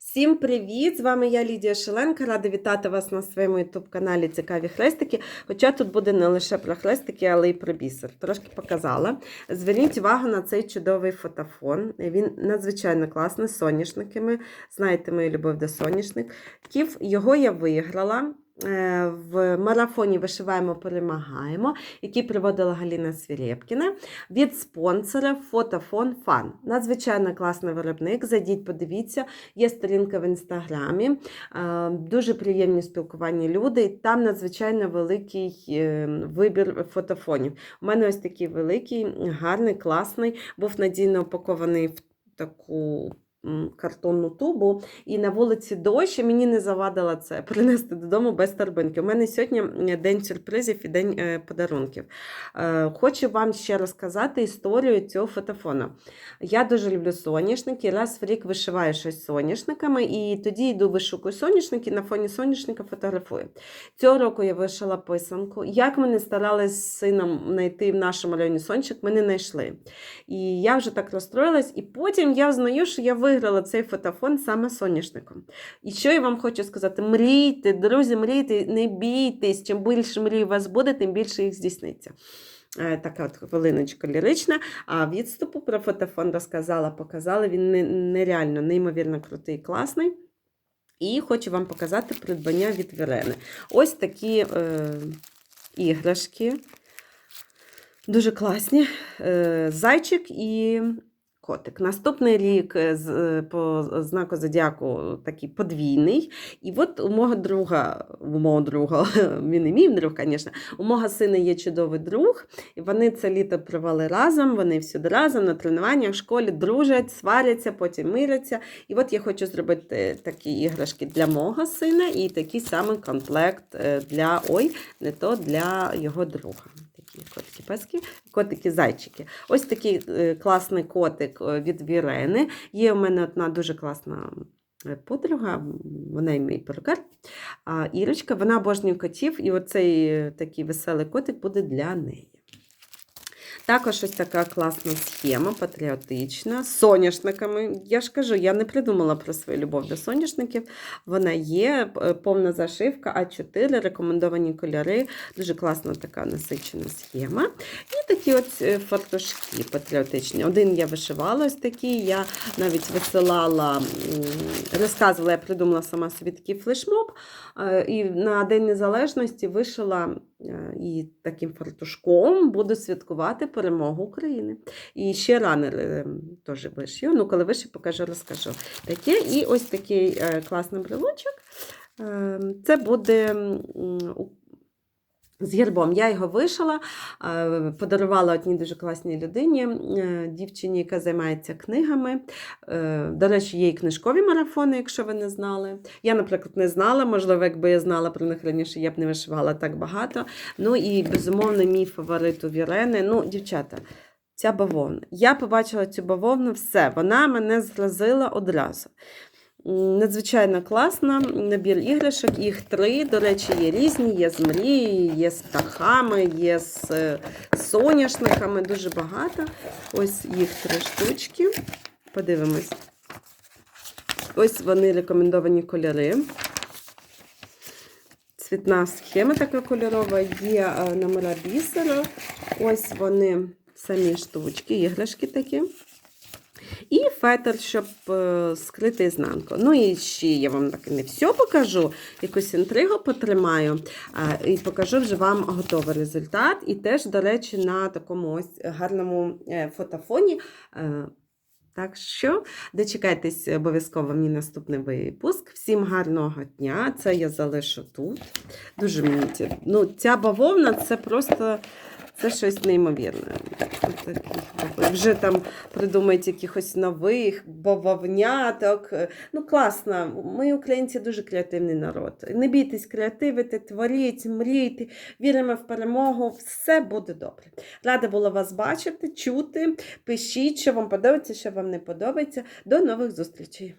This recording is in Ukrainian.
Всім привіт! З вами я Лідія Шеленка. Рада вітати вас на своєму ютуб-каналі Цікаві хрестики. Хоча тут буде не лише про хрестики, але й про бісер. Трошки показала. Зверніть увагу на цей чудовий фотофон. Він надзвичайно класний з соняшниками. Знаєте мою любов до соняшників. Його я виграла. Е, В марафоні вишиваємо, перемагаємо, який проводила Галіна Свірєпкіна від спонсора Фотофон Фан. Надзвичайно класний виробник. Зайдіть, подивіться. Є сторінка в інстаграмі, е, дуже приємні спілкування люди. Там надзвичайно великий е, вибір фотофонів. У мене ось такий великий, гарний, класний, був надійно упакований в таку. Картонну тубу, і на вулиці дощ, і мені не завадило це принести додому без торбинки. У мене сьогодні день сюрпризів і день е, подарунків. Е, Хочу вам ще розказати історію цього фотофона. Я дуже люблю соняшники. Раз в рік вишиваю щось соняшниками, і тоді йду вишукую соняшники, на фоні соняшника фотографую. Цього року я вишила писанку. Як ми не старалися з сином знайти в нашому районі сончик, ми не знайшли. І я вже так розстроїлась, і потім я взнаю, що я виграла цей фотофон саме соняшником. І що я вам хочу сказати: мрійте, друзі, мрійте, не бійтесь. Чим більше мрій у вас буде, тим більше їх здійсниться. Е, Така от хвилиночка лірична. А відступу про фотофон розказала, показала. Він нереально, неймовірно крутий, класний. І хочу вам показати придбання від Вірени. Ось такі е, іграшки. Дуже класні. Е, зайчик і котик. Наступний рік е, е, по знаку зодіаку такий подвійний. І от у мого друга, у мого друга, він і мій друг, звісно, у мого сина є чудовий друг, і вони це літо провели разом, вони всюди разом на тренуваннях в школі дружать, сваряться, потім миряться. І от я хочу зробити такі іграшки для мого сина і такий самий комплект е, для ой, не то для його друга. Такі котики пески котики зайчики Ось такий е, класний котик е, від Вірени. Є у мене одна дуже класна е, подруга, вона і мій перукар. А Ірочка, вона обожнює котів, і оцей такий веселий котик буде для неї. Також ось така класна схема, патріотична, з соняшниками. Я ж кажу, я не придумала про свою любов до соняшників. Вона є, повна зашивка, А4, рекомендовані кольори, дуже класна така насичена схема. І такі от е, фартушки патріотичні. Один я вишивала ось такий, я навіть висилала, розказувала, я придумала сама собі такий флешмоб. е, І на День Незалежності вишила е, і таким фартушком буду святкувати перемогу України. І ще ранер теж вишию. Ну, коли вишию, покажу, розкажу. Таке. І ось такий е, класний брелочок. Е, Це буде з гербом. Я його вишила, е, подарувала одній дуже класній людині, е, дівчині, яка займається книгами. Е, До речі, є і книжкові марафони, якщо ви не знали. Я, наприклад, не знала, можливо, якби я знала про них раніше, я б не вишивала так багато. Ну і, безумовно, мій фаворит у Вірени. Ну, дівчата. Ця бавовна. Я побачила цю бавовну, все, вона мене зразила одразу. Надзвичайно класна набір іграшок, їх три. До речі, є різні, є з мрією, є з птахами, є з е, соняшниками, дуже багато. Ось їх три штучки. Подивимось. Ось вони рекомендовані кольори. Цвітна схема така кольорова, є е, номера бісера. Ось вони самі штучки, іграшки такі. І фетр, щоб е, скрити ізнанку. Ну і ще я вам так не все покажу, якусь інтригу потримаю. і покажу вже вам готовий результат. І теж, до речі, на такому ось гарному е, фотофоні. Е, так що дочекайтесь обов'язково мені наступний випуск. Всім гарного дня. Це я залишу тут. Дуже мені ну, ця бавовна це просто це щось неймовірне. Вже там придумають якихось нових бавовняток. Ну, класно. Ми, українці, дуже креативний народ. Не бійтесь креативити, творіть, мрійте, віримо в перемогу. Все буде добре. Рада була вас бачити, чути. Пишіть, що вам подобається, що вам не подобається. До нових зустрічей!